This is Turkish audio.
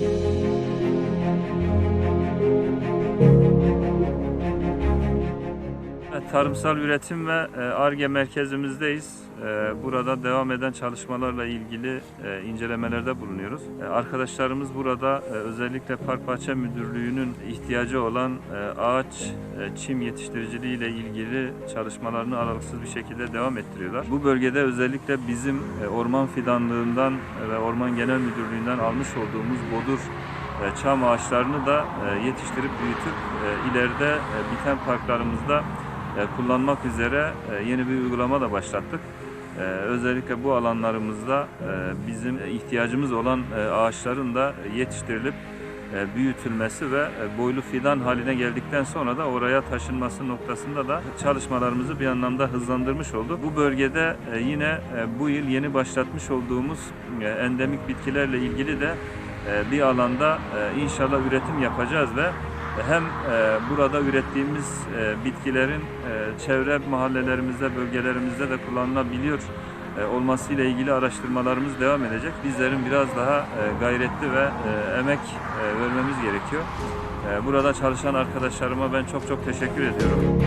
Thank you. Tarımsal üretim ve ARGE merkezimizdeyiz. E, Burada devam eden çalışmalarla ilgili e, incelemelerde bulunuyoruz. E, Arkadaşlarımız burada e, özellikle Park Bahçe Müdürlüğü'nün ihtiyacı olan e, ağaç, e, çim yetiştiriciliği ile ilgili çalışmalarını aralıksız bir şekilde devam ettiriyorlar. Bu bölgede özellikle bizim e, orman fidanlığından ve Orman Genel Müdürlüğü'nden almış olduğumuz bodur e, çam ağaçlarını da e, yetiştirip büyütüp e, ileride e, biten parklarımızda e, kullanmak üzere e, yeni bir uygulama da başlattık. E, Özellikle bu alanlarımızda e, bizim ihtiyacımız olan e, ağaçların da yetiştirilip e, büyütülmesi ve e, boylu fidan haline geldikten sonra da oraya taşınması noktasında da çalışmalarımızı bir anlamda hızlandırmış olduk. Bu bölgede e, yine e, bu yıl yeni başlatmış olduğumuz e, endemik bitkilerle ilgili de e, bir alanda e, inşallah üretim yapacağız ve hem e, burada ürettiğimiz e, bitkilerin e, çevre mahallelerimizde, bölgelerimizde de kullanılabiliyor olması ile ilgili araştırmalarımız devam edecek. Bizlerin biraz daha gayretli ve emek vermemiz gerekiyor. Burada çalışan arkadaşlarıma ben çok çok teşekkür ediyorum.